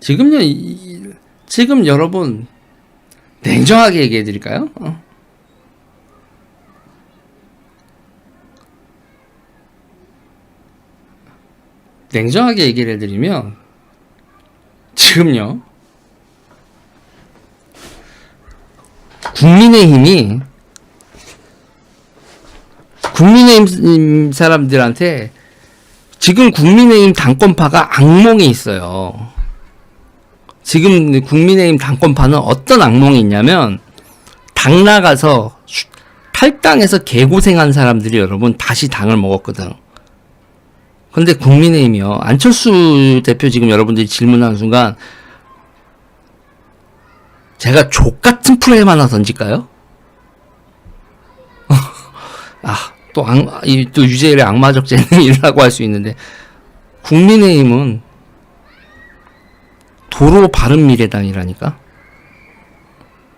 지금요, 이- 지금 여러분, 냉정하게 얘기해 드릴까요? 어. 냉정하게 얘기를 해드리면, 지금요, 국민의힘이, 국민의힘 사람들한테 지금 국민의힘 당권파가 악몽이 있어요. 지금 국민의힘 당권파는 어떤 악몽이 있냐면 당 나가서 슈- 탈당해서 개고생한 사람들이 여러분 다시 당을 먹었거든. 근데 국민의힘이요. 안철수 대표 지금 여러분들이 질문하는 순간 제가 족 같은 프레임 하나 던질까요? 아, 또또 유재일의 악마적 재능이라고 할 수 있는데 국민의힘은 도로 바른 미래당이라니까.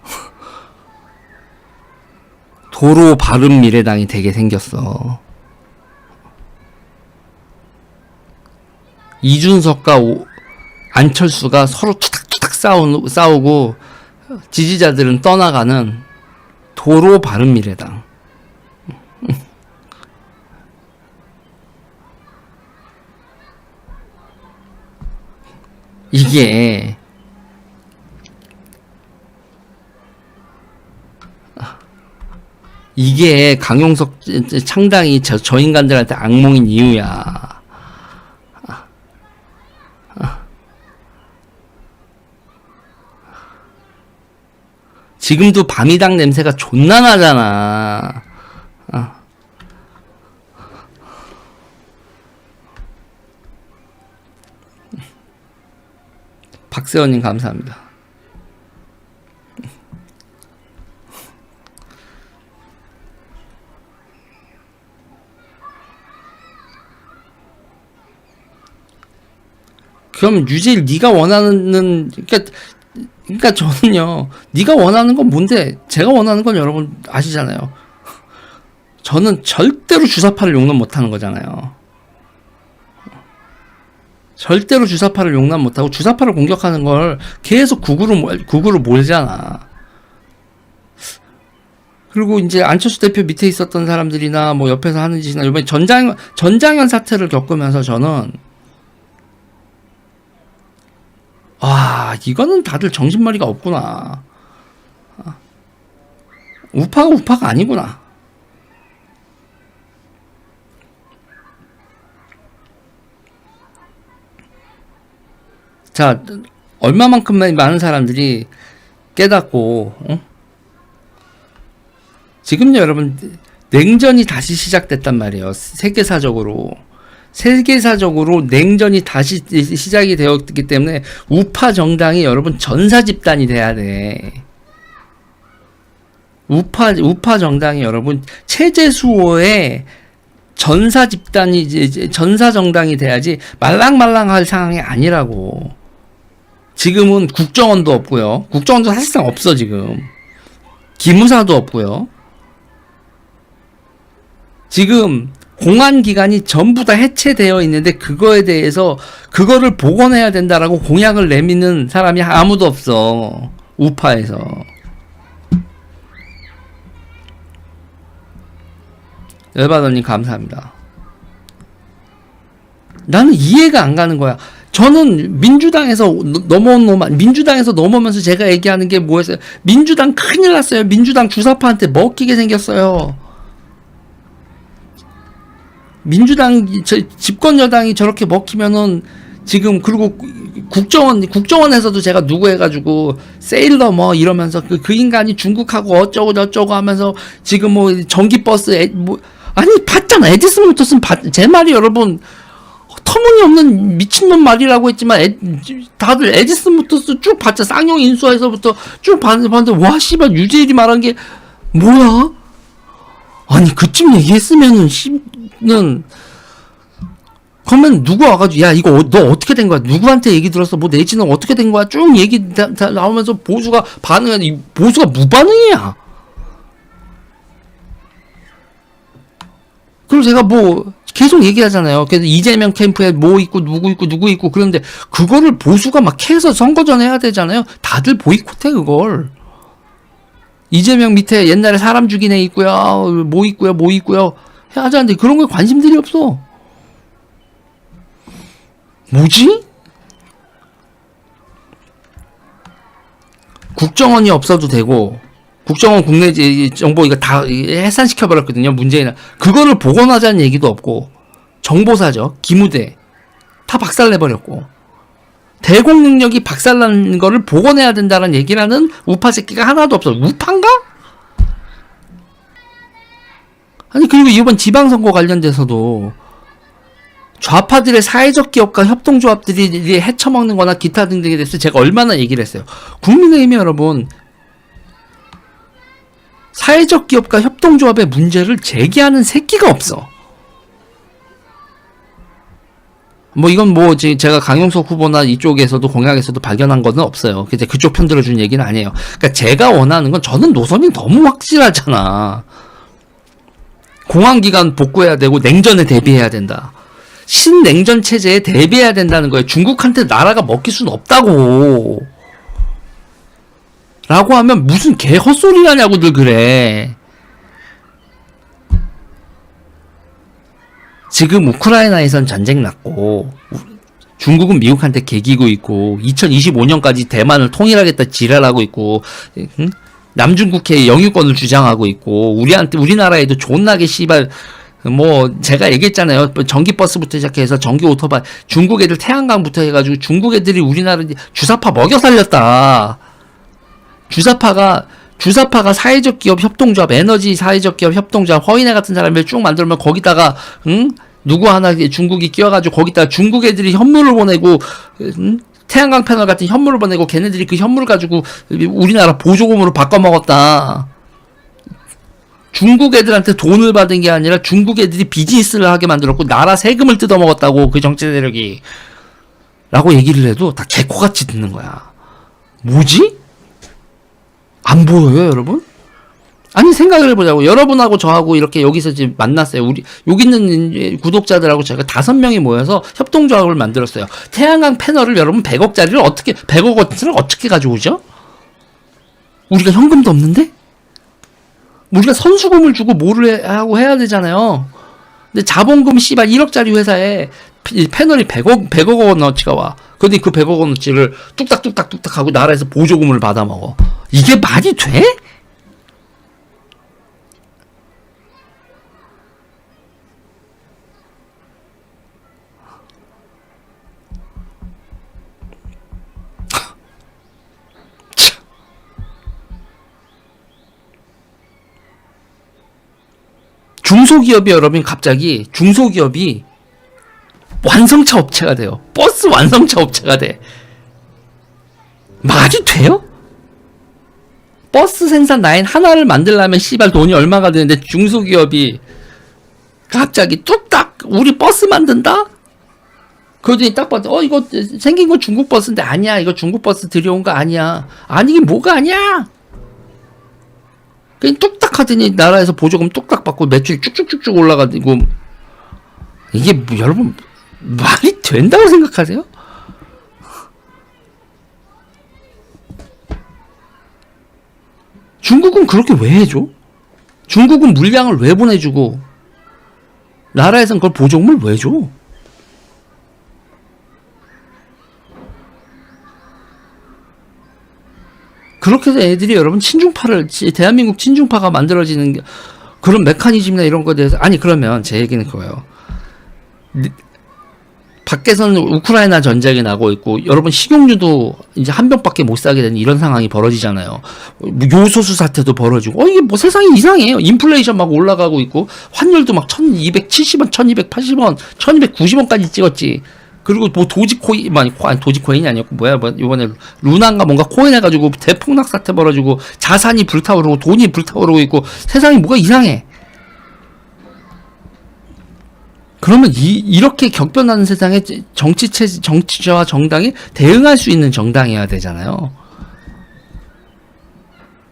도로 바른 미래당이 되게 생겼어. 이준석과 오- 안철수가 서로 투닥투닥 싸우, 싸우고 지지자들은 떠나가는 도로 바른 미래당. 이게 이게 강용석 창당이 저, 저 인간들한테 악몽인 이유야. 지금도 밤이당 냄새가 존나 나잖아. 아. 박세원님 감사합니다. 그럼 유재일 네가 원하는 그러니까 그러니까 저는요 네가 원하는 건 뭔데 제가 원하는 건 여러분 아시잖아요. 저는 절대로 주사파를 용납 못 하는 거잖아요. 절대로 주사파를 용납 못하고 주사파를 공격하는 걸 계속 몰- 국으로 몰잖아. 그리고 이제 안철수 대표 밑에 있었던 사람들이나 뭐 옆에서 하는 짓이나 이번에 전장 전장현 사태를 겪으면서 저는 아 이거는 다들 정신머리가 없구나. 아, 우파가 우파가 아니구나. 자, 얼마만큼만 많은 사람들이 깨닫고, 어? 지금요, 여러분, 냉전이 다시 시작됐단 말이에요. 세계사적으로. 세계사적으로 냉전이 다시 시작이 되었기 때문에 우파 정당이 여러분 전사 집단이 돼야 돼. 우파, 우파 정당이 여러분 체제 수호의 전사 집단이 전사 정당이 돼야지 말랑말랑할 상황이 아니라고. 지금은 국정원도 없고요. 국정원도 사실상 없어 지금. 기무사도 없고요. 지금 공안 기관이 전부 다 해체되어 있는데 그거에 대해서 그거를 복원해야 된다라고 공약을 내미는 사람이 아무도 없어. 우파에서. 열받언님 감사합니다. 나는 이해가 안 가는 거야. 저는 민주당에서 너- 넘어온 놈, 민주당에서 넘어오면서 제가 얘기하는 게 뭐였어요? 민주당 큰일 났어요. 민주당 주사파한테 먹히게 생겼어요. 민주당 저, 집권 여당이 저렇게 먹히면은 지금 그리고 국정원 국정원에서도 제가 누구 해가지고 세일러 뭐 이러면서 그, 그 인간이 중국하고 어쩌고 저쩌고 하면서 지금 뭐 전기 버스 에, 뭐 아니 봤잖아 에디슨 모터스는 봤, 제 말이 여러분 터무니없는 미친놈 말이라고 했지만 에, 다들 에디슨 모터스 쭉 봤자 쌍용 인수해서부터 쭉 봤는데 봤는데 와 씨발 유재일이 말한 게 뭐야? 아니 그쯤 얘기했으면은 씨는 그러면 누구 와가지고 야 이거 어- 너 어떻게 된 거야? 누구한테 얘기 들었어? 뭐 내지는 어떻게 된 거야? 쭉 얘기 다, 다 나오면서 보수가 반응해 이 보수가 무반응이야 그리고 제가 뭐 계속 얘기하잖아요. 그래서 이재명 캠프에 뭐 있고 누구 있고 누구 있고 그런데 그거를 보수가 막 해서 선거 전에 해야 되잖아요. 다들 보이콧해 그걸. 이재명 밑에 옛날에 사람 죽인 애 있고요. 뭐 있고요. 뭐 있고요. 하자는데 그런 거에 관심들이 없어. 뭐지? 국정원이 없어도 되고 국정원 국내 지- 정보 이거 다 해산시켜 버렸거든요. 문재인 그거를 복원하자는 얘기도 없고 정보사죠. 기무대 다 박살내 버렸고 대공 능력이 박살난 거를 복원해야 된다는 얘기라는 우파 새끼가 하나도 없어. 우파인가? 아니 그리고 이번 지방선거 관련돼서도 좌파들의 사회적 기업과 협동조합들이 헤쳐먹는 거나 기타 등등에 대해서 제가 얼마나 얘기를 했어요. 국민의힘이 여러분, 사회적 기업과 협동조합의 문제를 제기하는 새끼가 없어. 뭐 이건 뭐 제- 제가 강용석 후보나 이쪽에서도 공약에서도 발견한 거는 없어요. 근데 그쪽 편 들어준 얘기는 아니에요. 그러니까 제가 원하는 건 저는 노선이 너무 확실하잖아. 공항기간 복구해야 되고 냉전에 대비해야 된다. 신냉전 체제에 대비해야 된다는 거예요. 중국한테 나라가 먹힐 수는 없다고. 라고 하면 무슨 개 헛소리 하냐고들 그래. 지금 우크라이나에선 전쟁 났고 우- 중국은 미국한테 개기고 있고 2025년까지 대만을 통일하겠다 지랄하고 있고 응? 남중국해에 영유권을 주장하고 있고 우리한테 우리나라에도 존나게 씨발 뭐 제가 얘기했잖아요 전기 버스부터 시작해서 전기 오토바이 중국 애들 태양광부터 해가지고 중국 애들이 우리나라 주사파 먹여 살렸다 주사파가 주사파가 사회적 기업 협동조합 에너지 사회적 기업 협동조합 허인회 같은 사람을 쭉 만들면 거기다가 응 누구 하나 중국이 끼어가지고 거기다 중국 애들이 현물을 보내고 응? 태양광 패널 같은 현물을 보내고 걔네들이 그 현물 가지고 우리나라 보조금으로 바꿔 먹었다. 중국 애들한테 돈을 받은 게 아니라 중국 애들이 비즈니스를 하게 만들었고 나라 세금을 뜯어 먹었다고 그 정치 세력이 라고 얘기를 해도 다 개코같이 듣는 거야. 뭐지? 안 보여요, 여러분? 아니 생각을 해보자고 여러분하고 저하고 이렇게 여기서 지금 만났어요. 우리 여기 있는 구독자들하고 제가 다섯 명이 모여서 협동조합을 만들었어요. 태양광 패널을 여러분 100억짜리를 어떻게 100억 원짜리를 어떻게 가져오죠? 우리가 현금도 없는데? 우리가 선수금을 주고 뭐를 해- 하고 해야 되잖아요. 근데 자본금 씨발 1억짜리 회사에 피- 패널이 100억 100억 원어치가 와. 근데 그 100억 원어치를 뚝딱뚝딱 뚝딱 하고 나라에서 보조금을 받아 먹어. 이게 말이 돼? 중소기업이 여러분 갑자기 중소기업이 완성차 업체가 돼요. 버스 완성차 업체가 돼. 말이 돼요? 버스 생산 라인 하나를 만들려면 씨발 돈이 얼마가 드는데 중소기업이 갑자기 뚝딱 우리 버스 만든다? 그러더니 딱 봐도 어 이거 생긴 거 중국 버스인데 아니야 이거 중국 버스 들여온 거 아니야 아니긴 뭐가 아니야 그냥 뚝딱 하더니 나라에서 보조금 뚝딱 받고 매출이 쭉쭉쭉쭉 올라가고 이게 뭐 여러분 말이 된다고 생각하세요? 중국은 그렇게 왜 해줘? 중국은 물량을 왜 보내주고 나라에선 그걸 보조금을 왜 줘? 그렇게 해서 애들이 여러분 친중파를 치- 대한민국 친중파가 만들어지는 게- 그런 메커니즘이나 이런 거에 대해서 아니 그러면 제 얘기는 그거예요. 니- 밖에서는 우크라이나 전쟁이 나고 있고 여러분 식용유도 이제 한 병밖에 못 사게 되는 이런 상황이 벌어지잖아요. 뭐 요소수 사태도 벌어지고 어 이게 뭐 세상이 이상해요. 인플레이션 막 올라가고 있고 환율도 막 1270원, 1280원, 1290원까지 찍었지. 그리고 뭐 도지코인 아니 코- 아니 도지코인이 아니었고 뭐야 뭐 이번에 루나인가 뭔가 코인 해가지고 대폭락 사태 벌어지고 자산이 불타오르고 돈이 불타오르고 있고 세상이 뭐가 이상해. 그러면 이, 이렇게 격변하는 세상에 정치체 정치와 정당이 대응할 수 있는 정당이어야 되잖아요.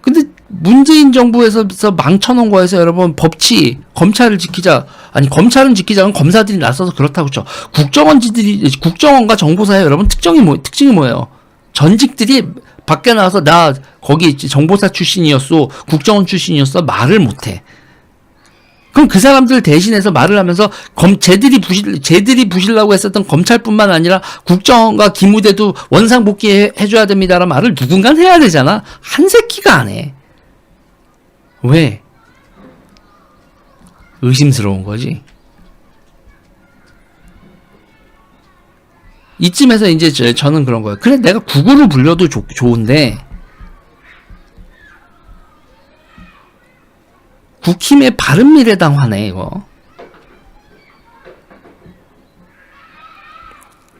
근데 문재인 정부에서 망쳐놓은 거에서 여러분 법치 검찰을 지키자 아니 검찰은 지키자는 검사들이 나서서 그렇다고 죠 국정원지들이 국정원과 정보사의 여러분 특징이 뭐 특징이 뭐예요? 전직들이 밖에 나와서 나 거기 정보사 출신이었어 국정원 출신이었어 말을 못해. 그럼 그 사람들 대신해서 말을 하면서 검 쟤들이 부실 쟤들이 부실라고 했었던 검찰뿐만 아니라 국정원과 기무대도 원상 복귀해 줘야 됩니다라는 말을 누군가 해야 되잖아. 한 새끼가 안 해. 왜? 의심스러운 거지. 이쯤에서 이제 저, 저는 그런 거예요. 그래 내가 구구를 불려도 좋, 좋은데 국힘의 바른미래당 화네 이거.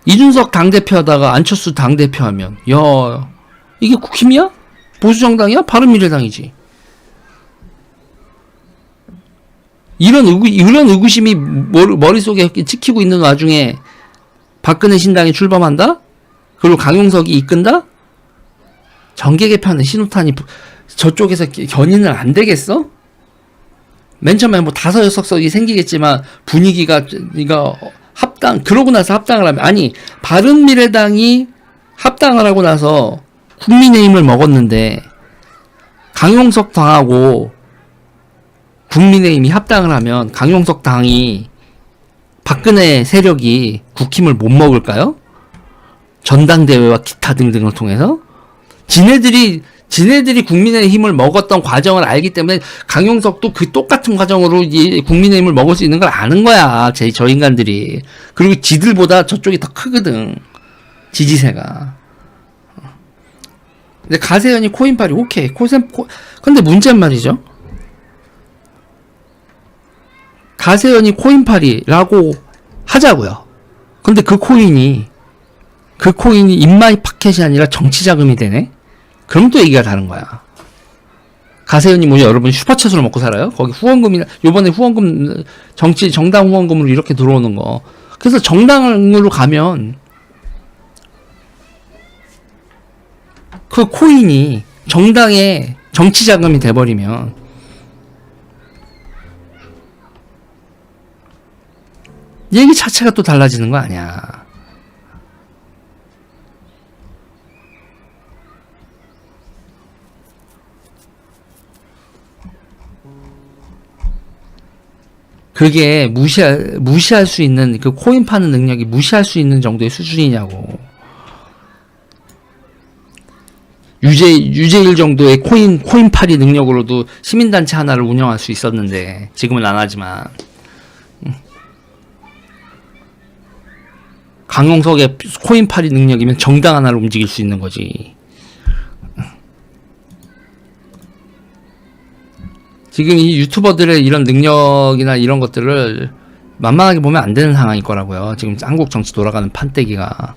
이준석 당대표 하다가 안철수 당대표 하면 야 이게 국힘이야? 보수정당이야? 바른미래당이지. 이런 의구, 이런 의구심이 머릿속에 찍히고 있는 와중에 박근혜 신당이 출범한다? 그리고 강용석이 이끈다? 정계 개편은 신호탄이 부- 저쪽에서 기- 견인을 안 되겠어? 맨 처음에 뭐 다섯 여섯 석이 생기겠지만 분위기가 이거 합당 그러고 나서 합당을 하면 아니 바른 미래당이 합당을 하고 나서 국민의힘을 먹었는데 강용석 당하고 국민의힘이 합당을 하면 강용석 당이 박근혜 세력이 국힘을 못 먹을까요? 전당대회와 기타 등등을 통해서 지네들이 지네들이 국민의힘을 먹었던 과정을 알기 때문에 강용석도 그 똑같은 과정으로 이 국민의힘을 먹을 수 있는 걸 아는 거야. 제 저 인간들이. 그리고 지들보다 저쪽이 더 크거든. 지지세가. 근데 가세현이 코인팔이 오케이. 코센 코 근데 문제는 말이죠. 가세현이 코인팔이라고 하자고요. 근데 그 코인이 그 코인이 인마이 파켓이 아니라 정치 자금이 되네. 그럼 또 얘기가 다른 거야. 가세현이 뭐 여러분 슈퍼챗으로 먹고 살아요? 거기 후원금이나 요번에 후원금 정치 정당 후원금으로 이렇게 들어오는 거. 그래서 정당으로 가면 그 코인이 정당의 정치 자금이 돼 버리면 얘기 자체가 또 달라지는 거 아니야. 그게 무시할 무시할 수 있는 그 코인 파는 능력이 무시할 수 있는 정도의 수준이냐고. 유재 유재일 정도의 코인 코인 팔이 능력으로도 시민 단체 하나를 운영할 수 있었는데 지금은 안 하지만 음. 강용석의 코인 팔이 능력이면 정당 하나를 움직일 수 있는 거지. 지금 이 유튜버들의 이런 능력이나 이런 것들을 만만하게 보면 안 되는 상황일 거라고요. 지금 한국 정치 돌아가는 판때기가.